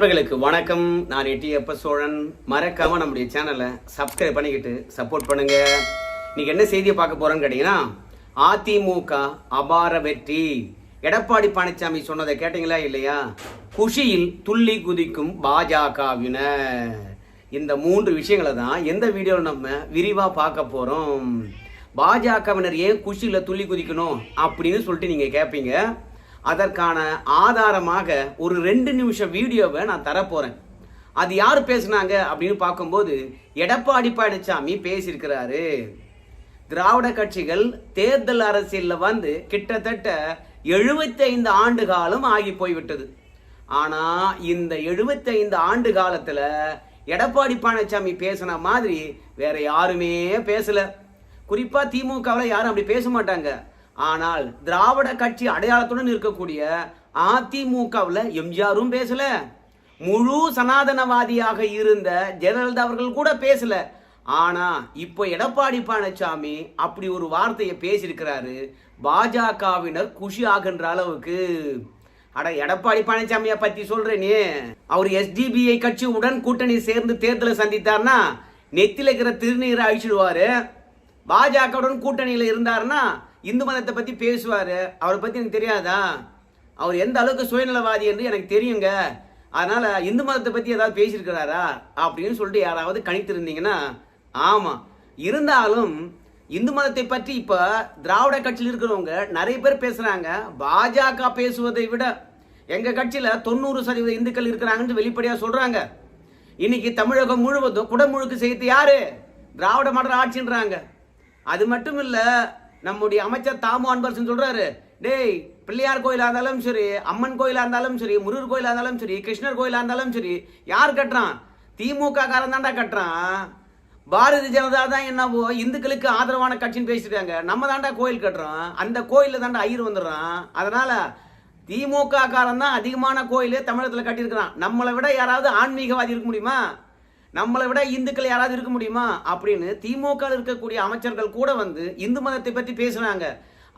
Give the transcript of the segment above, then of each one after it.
நண்பர்களுக்கு வணக்கம். நான் எட்டியப்ப சோழன். மறக்காம நம்முடைய சேனலை சப்ஸ்கிரைப் பண்ணிக்கிட்டு சப்போர்ட் பண்ணுங்க. இன்னைக்கு என்ன செய்தியை பார்க்க போறோம்னு கேட்டீங்கன்னா அதிமுக அபார வெற்றி. எடப்பாடி பழனிசாமி சொன்னதை கேட்டீங்களா இல்லையா? குஷியில் துள்ளி குதிக்கும் பாஜகவினர். இந்த மூன்று விஷயங்களை தான் எந்த வீடியோவில் நம்ம விரிவாக பார்க்க போகிறோம் பாஜகவினர் ஏன் குஷியில் துள்ளி குதிக்கணும் அப்படின்னு சொல்லிட்டு நீங்கள் கேட்பீங்க அதற்கான ஆதாரமாக ஒரு ரெண்டு நிமிஷம் வீடியோவை நான் தரப்போகிறேன் அது யார் பேசுனாங்க அப்படின்னு பார்க்கும்போது எடப்பாடி பழனிசாமி பேசியிருக்கிறாரு. திராவிட கட்சிகள் தேர்தல் அரசியலில் வந்து கிட்டத்தட்ட 75 ஆண்டு காலம் ஆகி போய்விட்டது. ஆனால் இந்த 75 ஆண்டு காலத்தில் எடப்பாடி பழனிசாமி பேசின மாதிரி வேற யாருமே பேசலை. குறிப்பாக திமுகவில் யாரும் அப்படி பேச மாட்டாங்க. ஆனால் திராவிட கட்சி அடையாளத்துடன் இருக்கக்கூடிய அதிமுகவில் எம்ஜிஆரும் பேசல. முழு சனாதனவாதியாக இருந்த ஜெயலலிதா அவர்கள் கூட பேசல. ஆனா இப்போ எடப்பாடி பழனிசாமி அப்படி ஒரு வார்த்தையை பேசியிருக்கிறாரு. பாஜகவினர் குஷி ஆகின்ற அளவுக்கு. அட எடப்பாடி பழனிசாமியை பத்தி சொல்றேனே. அவர் எஸ்டிபிஐ கட்சி உடன் கூட்டணி சேர்ந்து தேர்தலை சந்தித்தார்னா நெத்தில இருக்கிற திருநீரை அழிச்சிடுவாரு. பாஜகவுடன் கூட்டணியில் இருந்தாருன்னா இந்து மதத்தை பற்றி பேசுவார். அவரை பற்றி எனக்கு தெரியாதா? அவர் எந்த அளவுக்கு சுயநலவாதி என்று எனக்கு தெரியுங்க. அதனால் இந்து மதத்தை பற்றி ஏதாவது பேசியிருக்கிறாரா? அப்படின்னு சொல்லிட்டு யாராவது கணித்திருந்தீங்கன்னா ஆமாம் இருந்தாலும் இந்து மதத்தை பற்றி இப்போ திராவிட கட்சியில் இருக்கிறவங்க நிறைய பேர் பேசுகிறாங்க பாஜக பேசுவதை விட எங்கள் கட்சியில் தொண்ணூறு சதவீத இந்துக்கள் இருக்கிறாங்கன்னு வெளிப்படையாக சொல்கிறாங்க இன்னைக்கு தமிழகம் முழுவதும் குடமுழுக்கு செய்து யாரு? திராவிட மாடல் ஆட்சின்றாங்க. அது மட்டும் இல்லை நம்முடைய அமைச்சர் தாமு அன்பரசன் சொல்றாரு டேய் பிள்ளையார் கோயிலாக இருந்தாலும் சரி அம்மன் கோயிலாக இருந்தாலும் சரி முருகர் கோயிலாக இருந்தாலும் சரி கிருஷ்ணர் கோயிலாக இருந்தாலும் சரி யார் கட்டுறான்? திமுக காரன் தான்டா கட்டுறான். பாரதிய ஜனதா தான் என்னவோ இந்துக்களுக்கு ஆதரவான கட்சின்னு பேசிட்டாங்க நம்ம தாண்டா கோயில் கட்டுறோம். அந்த கோயிலில் தாண்டா ஐயர் வந்துடுறான். அதனால திமுக காரன் தான் அதிகமான கோயிலே தமிழகத்தில் கட்டியிருக்கிறான். நம்மளை விட யாராவது ஆன்மீகவாதி இருக்க முடியுமா? நம்மளை விட இந்துக்கள் யாராவது இருக்க முடியுமா? அப்படின்னு திமுக இருக்கக்கூடிய அமைச்சர்கள் கூட வந்து இந்து மதத்தை பற்றி பேசுனாங்க.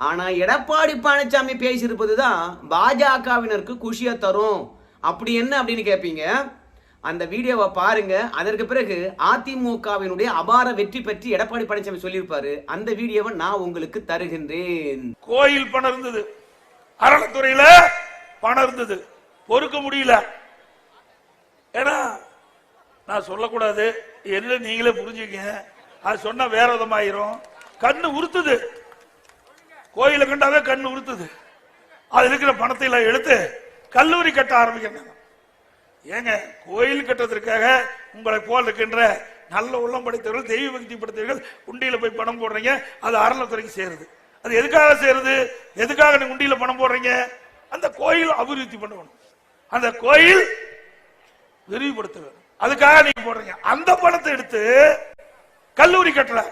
ஆனால் எடப்பாடி பழனிசாமி பேசியிருப்பது தான் பாஜகவினருக்கு குஷியை தரும். அப்படி என்ன அப்படின்னு கேட்பீங்க அந்த வீடியோவை பாருங்க. அதற்கு பிறகு அதிமுகவினுடைய அபார வெற்றி பற்றி எடப்பாடி பழனிசாமி சொல்லியிருப்பாரு. அந்த வீடியோவை நான் உங்களுக்கு தருகின்றேன். கோயில் பணம் இருந்தது அறநிலைத்துறையில பணம் இருந்தது பொறுக்க முடியல. ஏன்னா நான் சொல்லக்கூடாது. என்ன நீங்களே புரிஞ்சுக்கங்க. அது சொன்னா வேற விதமாயிரும். கண்ணு உறுத்துது. கோயிலை கண்டாவே கண்ணு உறுத்துது. அது இருக்கிற பணத்தை எல்லாம் எடுத்து கல்லூரி கட்ட ஆரம்பிக்கிறாங்க. ஏங்க கோயில் கட்டுறதுக்காக உங்களை போல் இருக்கின்ற நல்ல உள்ளம் படைத்தவர்கள் தெய்வ பக்தி படைத்தவர்கள் உண்டியில போய் பணம் போடுறீங்க. அது அறநிலத்துறைக்கு சேருது. அது எதுக்காக சேருது? எதுக்காக நீங்க உண்டியில பணம் போடுறீங்க? அந்த கோயில் அபிவிருத்தி பண்ணணும். அந்த கோயில் விரிவுபடுத்த வேண்டும் அதுக்காக நீங்க போடுறீங்க. அந்த பணத்தை எடுத்து கல்லூரி கட்டல.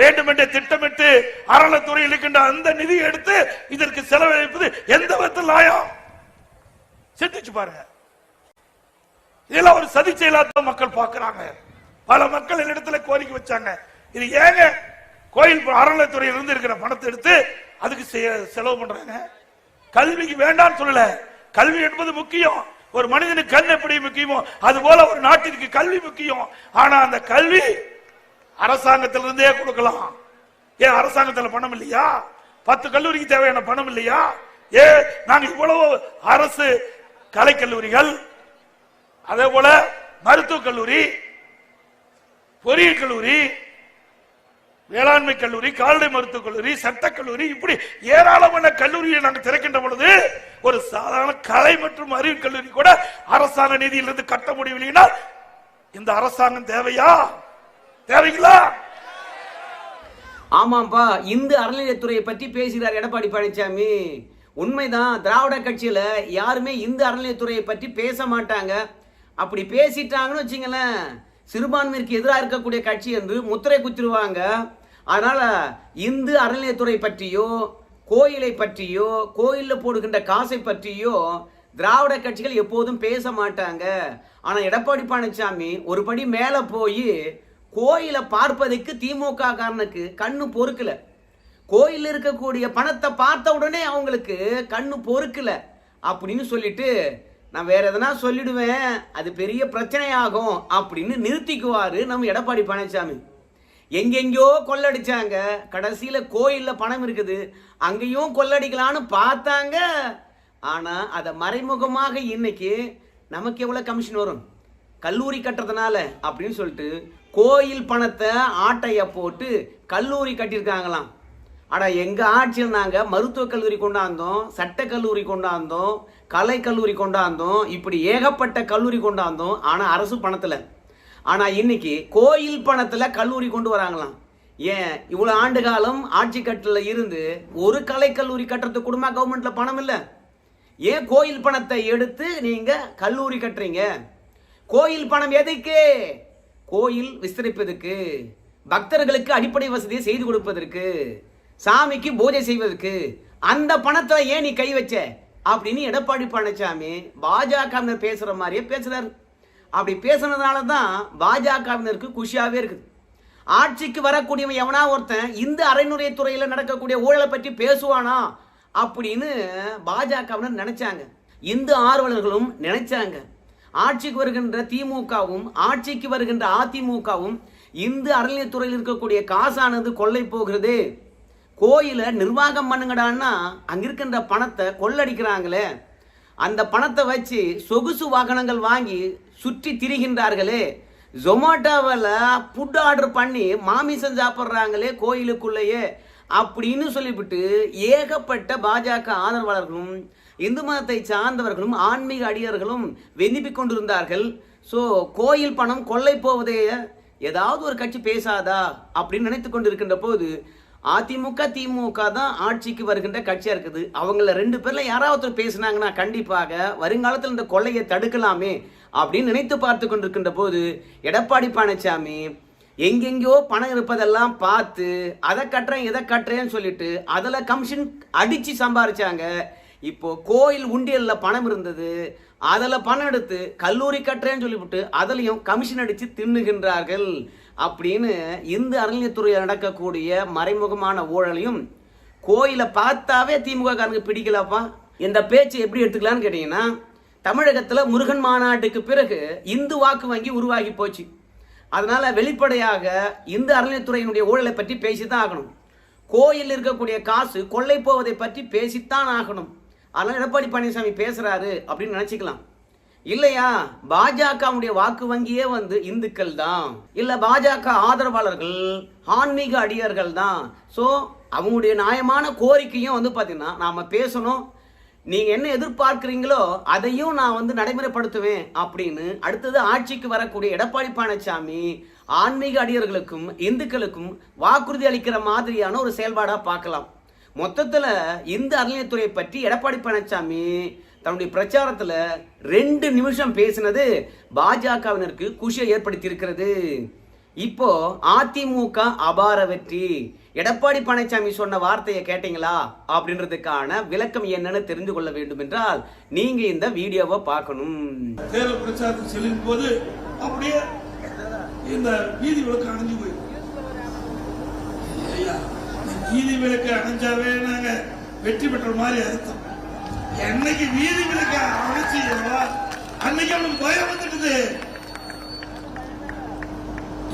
வேண்டுமென்றே திட்டமிட்டு அறநிலைத்துறை இருக்கின்ற அந்த நிதியை எடுத்து இதற்கு செலவழிப்பது எந்த விதத்தில் நியாயம்? சிந்திச்சு பாருங்க. இதெல்லாம் ஒரு சதி செயலாத்தான் மக்கள் பார்க்கறாங்க. பல மக்கள் என்னிடத்துல கோரிக்கை வச்சாங்க. இது ஏங்க கோயில் அறநிலைத்துறையில் இருந்து இருக்கிற பணத்தை எடுத்து அதுக்கு செலவு பண்றாங்க? கல்விக்கு வேண்டாம்னு சொல்லல. கல்வி என்பது முக்கியம். ஒரு மனிதனுக்கு கண் எப்படி முக்கியமோ அது போல ஒரு நாட்டிற்கு கல்வி முக்கியம். ஆனா அந்த கல்வி அரசாங்கத்திலிருந்தே கொடுக்கலாம். ஏன் அரசாங்கத்தில் பணம் இல்லையா? பத்து கல்லூரிக்கு தேவையான பணம் இல்லையா? ஏ நாங்க இவ்வளவு அரசு கலைக்கல்லூரிகள் அதே போல மருத்துவக் கல்லூரி பொறியியல் கல்லூரி வேளாண்மை கல்லூரி கால்நடை மருத்துவக் கல்லூரி சட்டக் கல்லூரி இப்படி ஏராளமான கல்லூரியை நாங்கள் திறக்கின்ற பொழுது ஒரு சாதாரண கலை மற்றும் அறிவு கல்லூரி கூட அரசாங்க நிதியிலிருந்து கட்ட முடியவில்லைன்னா இந்த அரசாங்கம் தேவையா? தேவைங்களா? ஆமாப்பா இந்து அறநிலையத்துறையை பற்றி பேசுகிறார் எடப்பாடி பழனிசாமி உண்மைதான் திராவிட கட்சியில் யாருமே இந்து அறநிலையத்துறையை பற்றி பேச மாட்டாங்க. அப்படி பேசிட்டாங்கன்னு வச்சுங்களேன் சிறுபான்மையிற்கு எதிராக இருக்கக்கூடிய கட்சி என்று முத்திரை குத்திருவாங்க. அதனால் இந்து அறநிலையத்துறை பற்றியோ கோயிலை பற்றியோ கோயிலில் போடுகின்ற காசை பற்றியோ திராவிட கட்சிகள் எப்போதும் பேச மாட்டாங்க. ஆனால் எடப்பாடி பழனிசாமி ஒரு படி போய் கோயிலை பார்ப்பதற்கு திமுக காரனுக்கு கண்ணு பொறுக்கல. கோயில் இருக்கக்கூடிய பணத்தை பார்த்த உடனே அவங்களுக்கு கண்ணு பொறுக்கல அப்படின்னு சொல்லிட்டு நான் வேற எதனா சொல்லிடுவேன். அது பெரிய பிரச்சனையாகும் அப்படின்னு நிறுத்திக்குவாரு நம்ம எடப்பாடி பழனிசாமி எங்கெங்கேயோ கொள்ளடிச்சாங்க. கடைசியில் கோயிலில் பணம் இருக்குது. அங்கேயும் கொள்ளடிக்கலான்னு பார்த்தாங்க. ஆனால் அதை மறைமுகமாக இன்னைக்கு நமக்கு எவ்வளோ கமிஷன் வரும்? கல்லூரி கட்டுறதுனால அப்படின்னு சொல்லிட்டு கோயில் பணத்தை ஆட்டையை போட்டு கல்லூரி கட்டியிருக்காங்களாம். ஆனால் எங்கள் ஆட்சியில் நாங்கள் மருத்துவக் கல்லூரி கொண்டாந்தோம் சட்ட கல்லூரி கொண்டாந்தோம் கலை கல்லூரி கொண்டாந்தோம் இப்படி ஏகப்பட்ட கல்லூரி கொண்டாந்தோம். ஆனால் அரசு பணத்தில். ஆனால் இன்னைக்கு கோயில் பணத்தில் கல்லூரி கொண்டு வராங்களாம். ஏன்? இவ்வளோ ஆண்டு காலம் ஆட்சி கட்டில் இருந்து ஒரு கலை கல்லூரி கட்டுறதுக்கு கூடமா கவர்மெண்ட்டில் பணம் இல்லை. ஏன் கோயில் பணத்தை எடுத்து நீங்கள் கல்லூரி கட்டுறீங்க? கோயில் பணம் எதுக்கு? கோயில் விஸ்தரிப்பதற்கு பக்தர்களுக்கு அடிப்படை வசதியை செய்து கொடுப்பதற்கு சாமிக்கு பூஜை செய்வதற்கு அந்த பணத்தில் ஏன் நீ கை வச்ச? அப்படின்னு எடப்பாடி பழனிசாமி பாஜக பேசுகிற மாதிரியே பேசுகிறார் அப்படி பேசுனதுனால தான் பாஜகவினருக்கு குஷியாகவே இருக்குது. ஆட்சிக்கு வரக்கூடியவன் எவனா ஒருத்தன் இந்த அரைநுறை துறையில் நடக்கக்கூடிய ஊழலை பற்றி பேசுவானா அப்படின்னு பாஜகவினர் நினைச்சாங்க. இந்து ஆர்வலர்களும் நினைச்சாங்க. ஆட்சிக்கு வருகின்ற திமுகவும் ஆட்சிக்கு வருகின்ற அதிமுகவும் இந்து அறநிலையத்துறையில் இருக்கக்கூடிய காசானது கொள்ளை போகிறது. கோயிலை நிர்வாகம் பண்ணுங்கடான்னா அங்க இருக்கின்ற பணத்தை கொள்ளடிக்கிறாங்களே. அந்த பணத்தை வச்சு சொகுசு வாகனங்கள் வாங்கி சுற்றி திரிகின்றார்களே. ஜொமேட்டோவில் ஃபுட் ஆர்டர் பண்ணி மாமிசம் சாப்பிட்றாங்களே கோயிலுக்குள்ளேயே அப்படின்னு சொல்லிவிட்டு ஏகப்பட்ட பாஜக ஆதரவாளர்களும் இந்து மதத்தை சார்ந்தவர்களும் ஆன்மீக அடியர்களும் விண்ணப்பிக் கொண்டிருந்தார்கள். ஸோ கோயில் பணம் கொள்ளை போவதே ஏதாவது ஒரு கட்சி பேசாதா அப்படின்னு நினைத்து கொண்டிருக்கின்ற போது அதிமுக திமுக தான் ஆட்சிக்கு வருகின்ற கட்சியாக இருக்குது. அவங்கள ரெண்டு பேரில் யாராவது ஒருத்தர் பேசுனாங்கன்னா கண்டிப்பாக வருங்காலத்தில் இந்த கொள்ளையை தடுக்கலாமே அப்படின்னு நினைத்து பார்த்து கொண்டிருக்கின்ற போது எடப்பாடி பழனிசாமி எங்கெங்கேயோ பணம் இருப்பதெல்லாம் பார்த்து அதை கட்டுறேன் இதை கட்டுறேன்னு சொல்லிட்டு அதில் கமிஷன் அடித்து சம்பாரிச்சாங்க. இப்போ கோயில் உண்டியலில் பணம் இருந்தது. அதில் பணம் எடுத்து கல்லூரி கட்டுறேன்னு சொல்லிவிட்டு அதுலேயும் கமிஷன் அடித்து தின்னுகின்றார்கள். அப்படின்னு இந்து அறநிலையத்துறையில் நடக்கக்கூடிய மறைமுகமான ஊழலையும் கோயிலை பார்த்தாவே திமுக காரனுக்கு பிடிக்கலப்பா? இந்த பேச்சு எப்படி எடுத்துக்கலான்னு கேட்டீங்கன்னா தமிழகத்தில் முருகன் மாநாட்டுக்கு பிறகு இந்து வாக்கு வங்கி உருவாகி போச்சு. அதனால வெளிப்படையாக இந்த அறநிலையத்துறையினுடைய ஊழலை பற்றி பேசித்தான் ஆகணும். கோயில் இருக்கக்கூடிய காசு கொள்ளை போவதை பற்றி பேசித்தான் ஆகணும். அதனால் எடப்பாடி பழனிசாமி பேசுகிறாரு அப்படின்னு நினச்சிக்கலாம். இல்லையா? பாஜகவுடைய வாக்கு வங்கியே வந்து இந்துக்கள் தான். இல்லை பாஜக ஆதரவாளர்கள் ஆன்மீக அடியர்கள் தான். ஸோ அவங்களுடைய நியாயமான கோரிக்கையும் வந்து பார்த்தீங்கன்னா நாம் பேசணும் நீங்கள் என்ன எதிர்பார்க்குறீங்களோ அதையும் நான் வந்து நடைமுறைப்படுத்துவேன் அப்படின்னு அடுத்தது ஆட்சிக்கு வரக்கூடிய எடப்பாடி பழனிசாமி ஆன்மீக அடியர்களுக்கும் இந்துக்களுக்கும் வாக்குறுதி அளிக்கிற மாதிரியான ஒரு செயல்பாடாக பார்க்கலாம். மொத்தத்தில் இந்த அறநிலையத்துறை பற்றி எடப்பாடி பழனிசாமி தன்னுடைய பிரச்சாரத்தில் ரெண்டு நிமிஷம் பேசினது பாஜகவினருக்கு குஷியை ஏற்படுத்தி இருக்கிறது இப்போ அதிமுக அபார வெற்றி. எடப்பாடி பழனிசாமி சொன்ன வார்த்தையை கேட்டீங்களா? அப்படின்றதுக்கான விளக்கம் என்னன்னு தெரிந்து கொள்ள வேண்டும் என்றால் நீங்க இந்த வீடியோவை பார்க்கணும். தேர்தல் பிரச்சாரத்துக்கு செல்லும் போது அப்படியே இந்த வீதி விளக்கு அணைஞ்சு போயிடும். வீதி விளக்கு அணைஞ்சாவே நாங்க வெற்றி பெற்ற மாதிரி அர்த்தம். என்னைக்கு வீதி விளக்கு அணைச்சு அன்னைக்கு அவனுக்கு பயம் வந்துடுது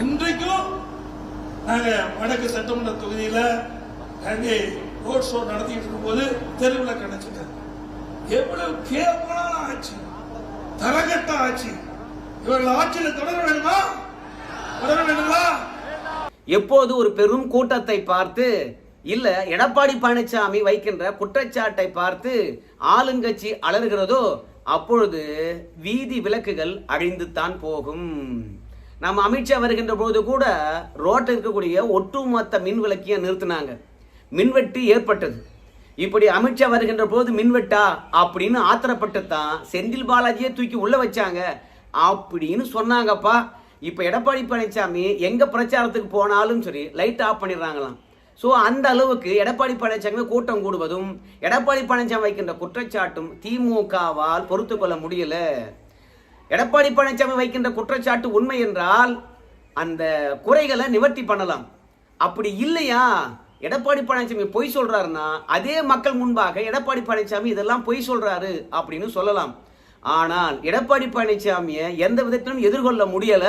இன்றைக்கும் நாங்க வடக்கு சட்டமன்ற தொகுதியில அங்கே ரோட் ஷோ நடத்திட்டு இருக்கும்போது தெருவில் கிடைச்சிட்டாங்க எவ்வளவு கேவலமான ஆட்சி தரகட்ட ஆட்சி. இவர்கள் ஆட்சியில் தொடர வேண்டுமா? தொடர வேண்டுமா? எப்போது ஒரு பெரும் கூட்டத்தை பார்த்து இல்ல எடப்பாடி பழனிசாமி வைக்கின்ற குற்றச்சாட்டை பார்த்து ஆளுங்கட்சி அலறுகிறதோ அப்பொழுது வீதி விளக்குகள் அழிந்துத்தான் போகும். நம்ம அமித்ஷா வருகின்ற போது கூட ரோட்டில் இருக்கக்கூடிய ஒட்டுமொத்த மின் விளக்கியை நிறுத்தினாங்க. மின்வெட்டு ஏற்பட்டது. இப்படி அமித்ஷா வருகின்ற போது மின்வெட்டா? அப்படின்னு ஆத்திரப்பட்டு தான் செந்தில் பாலாஜியை தூக்கி உள்ளே வச்சாங்க. அப்படின்னு சொன்னாங்கப்பா. இப்போ எடப்பாடி பழனிசாமி எங்கே பிரச்சாரத்துக்கு போனாலும் சரி லைட் ஆஃப் பண்ணிடுறாங்களாம். ஸோ அந்த அளவுக்கு எடப்பாடி பழனிசாமி கூட்டம் கூடுவதும் எடப்பாடி பழனிசாமி வைக்கின்ற குற்றச்சாட்டும் திமுகவால் பொறுத்து கொள்ள எடப்பாடி பழனிசாமி வைக்கின்ற குற்றச்சாட்டு உண்மை என்றால் அந்த குறைகளை நிவர்த்தி பண்ணலாம். அப்படி இல்லையா? எடப்பாடி பழனிசாமி பொய் சொல்றாருன்னா அதே மக்கள் முன்பாக எடப்பாடி பழனிசாமி இதெல்லாம் பொய் சொல்றாரு அப்படின்னு சொல்லலாம். ஆனால் எடப்பாடி பழனிசாமியை எந்த விதத்திலும் எதிர்கொள்ள முடியல.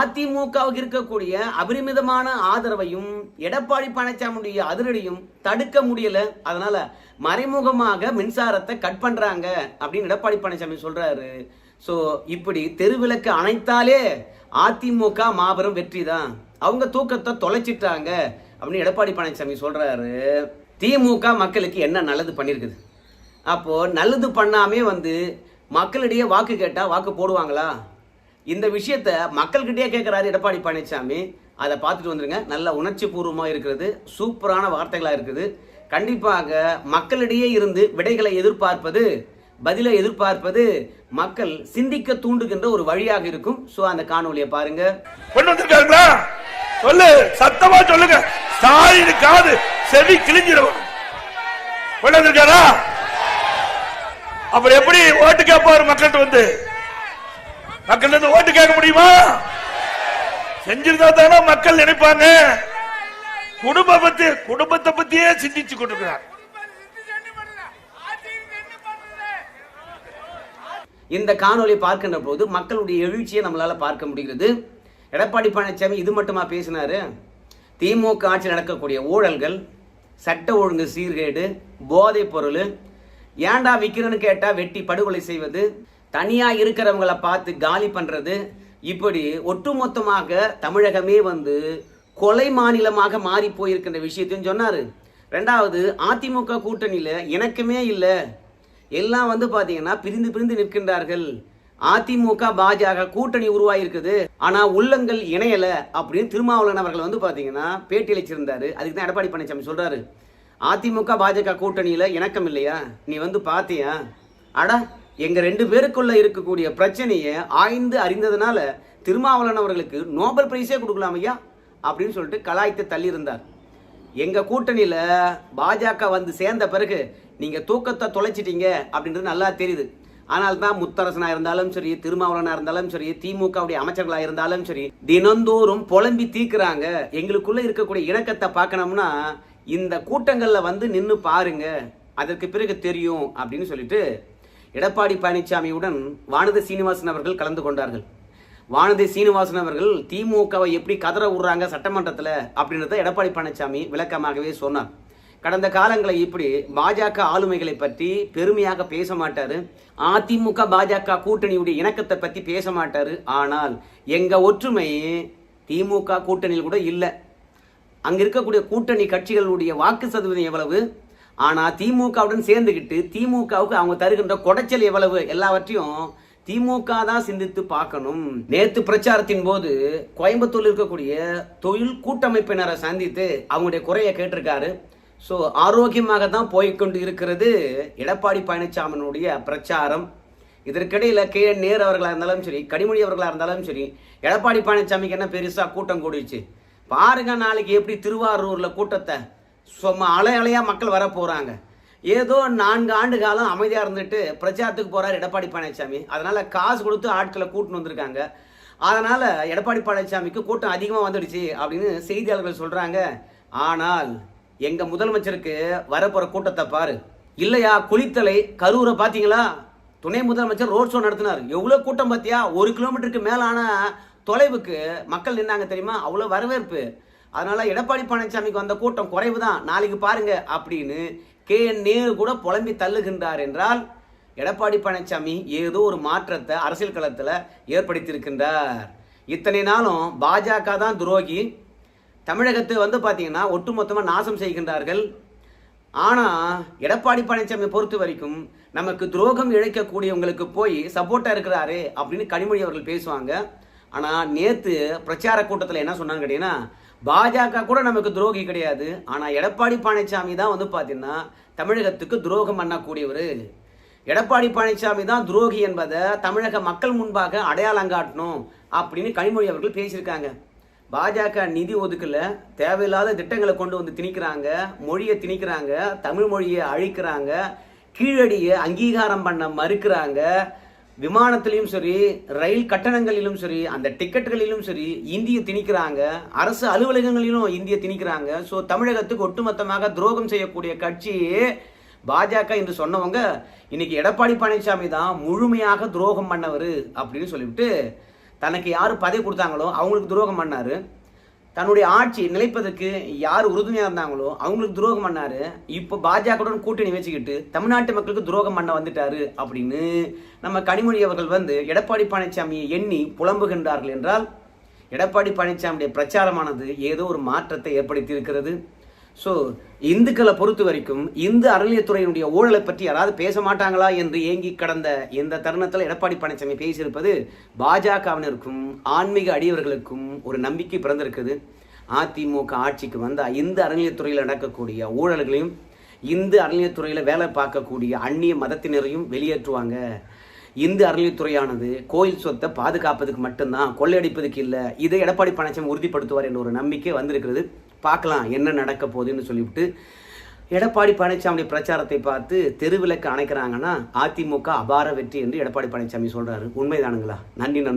அதிமுகவுக்கு இருக்கக்கூடிய அபரிமிதமான ஆதரவையும் எடப்பாடி பழனிசாமியுடைய அதிரடியும் தடுக்க முடியல. அதனால மறைமுகமாக மின்சாரத்தை கட் பண்றாங்க அப்படின்னு எடப்பாடி பழனிசாமி சொல்றாரு. ஸோ இப்படி தெருவிளக்கு அணைத்தாலே அதிமுக மாபெரும் வெற்றி தான் அவங்க தூக்கத்தை தொலைச்சிட்டாங்க. அப்படின்னு எடப்பாடி பழனிசாமி சொல்கிறாரு திமுக மக்களுக்கு என்ன நல்லது பண்ணியிருக்குது அப்போது நல்லது பண்ணாமே வந்து மக்களிடையே வாக்கு கேட்டால் வாக்கு போடுவாங்களா? இந்த விஷயத்த மக்கள்கிட்டயே கேட்குறாரு எடப்பாடி பழனிசாமி. அதை பார்த்துட்டு வந்துருங்க. நல்ல உணர்ச்சி பூர்வமாக இருக்கிறது. சூப்பரான வார்த்தைகளாக இருக்குது. கண்டிப்பாக மக்களிடையே இருந்து விடைகளை எதிர்பார்ப்பது பதிலை எதிர்பார்ப்பது மக்கள் சிந்திக்க தூண்டுகின்ற ஒரு வழியாக இருக்கும். ஸோ அந்த காணொலியை பாருங்க. கொண்டு வந்திருக்காங்களா சொல்லு சத்தமா சொல்லுங்க. ஸ்டாலின் காது செவி கிழிஞ்சிடும். கொண்டு வந்திருக்காரா? அப்புறம் எப்படி ஓட்டு கேட்பாரு மக்கள்கிட்ட வந்து? மக்கள் இருந்து ஓட்டு கேட்க முடியுமா? செஞ்சிருந்தா தானே மக்கள் நினைப்பாங்க. குடும்ப பத்தி குடும்பத்தை பத்தியே சிந்திச்சு கொண்டிருக்கிறார். இந்த காணொலியை பார்க்கின்ற போது மக்களுடைய எழுச்சியை நம்மளால் பார்க்க முடிகிறது. எடப்பாடி பழனிசாமி இது மட்டுமா பேசினாரு? திமுக ஆட்சி நடக்கக்கூடிய ஊழல்கள் சட்ட ஒழுங்கு சீர்கேடு போதைப் பொருள் ஏன்டா விற்கிறன்னு கேட்டால் வெட்டி படுகொலை செய்வது தனியாக இருக்கிறவங்கள பார்த்து காலி பண்ணுறது இப்படி ஒட்டுமொத்தமாக தமிழகமே வந்து கொலை மாநிலமாக மாறி போயிருக்கின்ற விஷயத்தையும் சொன்னார். ரெண்டாவது அதிமுக கூட்டணியில் எனக்குமே இல்லை. எல்லாம் வந்து பார்த்தீங்கன்னா பிரிந்து பிரிந்து நிற்கின்றார்கள். அதிமுக பாஜக கூட்டணி உருவாகிருக்குது ஆனா உள்ளங்கள் இணையல அப்படின்னு திருமாவளவன் அவர்கள் வந்து பாத்தீங்கன்னா பேட்டி அளிச்சிருந்தாரு அதுக்கு தான் எடப்பாடி பழனிசாமி சொல்றாரு. அதிமுக பாஜக கூட்டணியில இணக்கம் இல்லையா? நீ வந்து பாத்தியா? அட எங்க ரெண்டு பேருக்குள்ள இருக்கக்கூடிய பிரச்சனையை ஆய்ந்து அறிந்ததுனால திருமாவளவன் அவர்களுக்கு நோபல் பிரைஸே கொடுக்கலாம் ஐயா அப்படின்னு சொல்லிட்டு கலாய்த்து தள்ளி எங்கள் எங்க கூட்டணியில பாஜக வந்து சேர்ந்த பிறகு நீங்க தூக்கத்தை தொலைச்சிட்டீங்க அப்படின்றது நல்லா தெரியுது. ஆனால் தான் முத்தரசனா இருந்தாலும் சரி திருமாவளவனா இருந்தாலும் சரி திமுகவுடைய அமைச்சர்களா இருந்தாலும் சரி தினந்தோறும் புலம்பி தீக்குறாங்க. எங்களுக்குள்ள இருக்கக்கூடிய இணக்கத்தை பார்க்கணும்னா இந்த கூட்டங்கள்ல வந்து நின்று பாருங்க அதற்கு பிறகு தெரியும் அப்படின்னு சொல்லிட்டு எடப்பாடி பழனிசாமியுடன் வானதி சீனிவாசன் அவர்கள் கலந்து கொண்டார்கள். வானதி சீனிவாசன் அவர்கள் திமுகவை எப்படி கதற விடுறாங்க சட்டமன்றத்தில்? அப்படின்றத எடப்பாடி பழனிசாமி விளக்கமாகவே சொன்னார். கடந்த காலங்களில் இப்படி பாஜக ஆளுமைகளை பற்றி பெருமையாக பேச மாட்டாரு. அதிமுக பாஜக கூட்டணியுடைய இணக்கத்தை பற்றி பேச மாட்டாரு. ஆனால் எங்கள் ஒற்றுமை திமுக கூட்டணியில் கூட இல்லை. அங்கே இருக்கக்கூடிய கூட்டணி கட்சிகளுடைய வாக்கு சதவீதம் எவ்வளவு? ஆனால் திமுகவுடன் சேர்ந்துக்கிட்டு திமுகவுக்கு அவங்க தருகின்ற குடைச்சல் எவ்வளவு? எல்லாவற்றையும் திமுக தான் சிந்தித்து பார்க்கணும். நேத்து பிரச்சாரத்தின் போது கோயம்புத்தூர்ல இருக்கக்கூடிய தொழில் கூட்டமைப்பினரை சந்தித்து அவங்களுடைய குறைய கேட்டிருக்காரு. ஸோ ஆரோக்கியமாக தான் போய்க்கொண்டு இருக்கிறது. எடப்பாடி பழனிசாமியினுடைய பிரச்சாரம். இதற்கிடையில் கே. நேர் அவர்களாக இருந்தாலும் சரி கனிமொழி அவர்களாக இருந்தாலும் சரி எடப்பாடி பழனிசாமிக்கு என்ன பெருசாக கூட்டம் கூடிச்சு பாருங்க நாளைக்கு எப்படி திருவாரூரில் கூட்டத்தை. சும்மா அலை அலையாக மக்கள் வர ஏதோ நான்கு ஆண்டு காலம் அமைதியாக இருந்துட்டு பிரச்சாரத்துக்கு போகிறார் எடப்பாடி பழனிசாமி. அதனால் காசு கொடுத்து ஆட்களை கூட்டின்னு வந்திருக்காங்க. அதனால் எடப்பாடி பழனிசாமிக்கு கூட்டம் அதிகமாக வந்துடுச்சு அப்படின்னு செய்தியாளர்கள் சொல்கிறாங்க ஆனால் எங்கள் முதலமைச்சருக்கு வரப்போகிற கூட்டத்தை பாரு. இல்லையா குளித்தலை கரூரை பார்த்தீங்களா துணை முதலமைச்சர் ரோட் ஷோ நடத்தினார். எவ்வளோ கூட்டம் பார்த்தியா ஒரு கிலோமீட்டருக்கு மேலான தொலைவுக்கு மக்கள் நின்னாங்க தெரியுமா? அவ்வளோ வரவேற்பு. அதனால எடப்பாடி பழனிசாமிக்கு வந்த கூட்டம் குறைவு தான் நாளைக்கு பாருங்க அப்படின்னு கே என் நேரு கூட புலம்பி தள்ளுகின்றார் என்றால் எடப்பாடி பழனிசாமி ஏதோ ஒரு மாற்றத்தை அரசியல் களத்தில் ஏற்படுத்தியிருக்கின்றார். இத்தனை நாளும் பாஜக தான் துரோகி. தமிழகத்தை வந்து பார்த்தீங்கன்னா ஒட்டுமொத்தமாக நாசம் செய்கின்றார்கள். ஆனால் எடப்பாடி பழனிசாமி பொறுத்த வரைக்கும் நமக்கு துரோகம் இழைக்கக்கூடியவங்களுக்கு போய் சப்போர்ட்டாக இருக்கிறாரு அப்படின்னு கனிமொழி அவர்கள் பேசுவாங்க. ஆனால் நேற்று பிரச்சார கூட்டத்தில் என்ன சொன்னாங்க கேட்டீங்கன்னா பாஜக கூட நமக்கு துரோகி கிடையாது. ஆனால் எடப்பாடி பழனிசாமி தான் வந்து பார்த்தீங்கன்னா தமிழகத்துக்கு துரோகம் பண்ணக்கூடியவர். எடப்பாடி பழனிசாமி தான் துரோகி என்பதை தமிழக மக்கள் முன்பாக அடையாளம் காட்டணும் அப்படின்னு கனிமொழி அவர்கள் பேசியிருக்காங்க. பாஜக நிதி ஒதுக்கல தேவையில்லாத திட்டங்களை கொண்டு வந்து திணிக்கிறாங்க மொழியை திணிக்கிறாங்க தமிழ் மொழியை அழிக்கிறாங்க கீழடியை அங்கீகாரம் பண்ண மறுக்கிறாங்க. விமானத்திலையும் சரி ரயில் கட்டணங்களிலும் சரி அந்த டிக்கெட்டுகளிலும் சரி இந்திய திணிக்கிறாங்க. அரசு அலுவலகங்களிலும் இந்திய திணிக்கிறாங்க. ஸோ தமிழகத்துக்கு ஒட்டுமொத்தமாக துரோகம் செய்யக்கூடிய கட்சி பாஜக என்று சொன்னவங்க இன்னைக்கு எடப்பாடி பழனிசாமி தான் முழுமையாக துரோகம் பண்ணவர் அப்படின்னு சொல்லிவிட்டு தனக்கு யார் பதவி கொடுத்தாங்களோ அவங்களுக்கு துரோகம் பண்ணார். தன்னுடைய ஆட்சி நிலைப்பதற்கு யார் உறுதுணையாக இருந்தாங்களோ அவங்களுக்கு துரோகம் பண்ணாரு. இப்போ பாஜகவுடன் கூட்டணி வச்சுக்கிட்டு தமிழ்நாட்டு மக்களுக்கு துரோகம் பண்ண வந்துட்டாரு அப்படின்னு நம்ம கனிமொழி அவர்கள் வந்து எடப்பாடி பழனிசாமியை எண்ணி புலம்புகின்றார்கள் என்றால் எடப்பாடி பழனிசாமியுடைய பிரச்சாரமானது ஏதோ ஒரு மாற்றத்தை ஏற்படுத்தி இருக்கிறது ஸோ இந்துக்களை பொறுத்த வரைக்கும் இந்து அறநிலையத்துறையினுடைய ஊழலை பற்றி யாராவது பேச மாட்டாங்களா என்று ஏங்கி கடந்த இந்த தருணத்தில் எடப்பாடி பழனிசாமி பேசியிருப்பது பாஜகவினருக்கும் ஆன்மீக அடியவர்களுக்கும் ஒரு நம்பிக்கை பிறந்திருக்குது. அதிமுக ஆட்சிக்கு வந்தால் இந்து அறநிலையத்துறையில் நடக்கக்கூடிய ஊழல்களையும் இந்து அறநிலையத்துறையில் வேலை பார்க்கக்கூடிய அந்நிய மதத்தினரையும் வெளியேற்றுவாங்க. இந்து அறநிலையத்துறையானது கோயில் சொத்தை பாதுகாப்பதுக்கு மட்டும்தான் கொள்ளையடிப்பதுக்கு இல்லை. இதை எடப்பாடி பழனிசாமி உறுதிப்படுத்துவார் என்ற ஒரு நம்பிக்கை வந்திருக்கிறது. பார்க்கலாம் என்ன நடக்க போகுதுன்னு சொல்லிவிட்டு எடப்பாடி பழனிசாமி பிரச்சாரத்தை பார்த்து தெருவிளக்கு அணைக்கிறாங்கன்னா அதிமுக அபார வெற்றி என்று எடப்பாடி பழனிசாமி சொல்றாரு. உண்மைதானுங்களா? நன்றி நண்பர்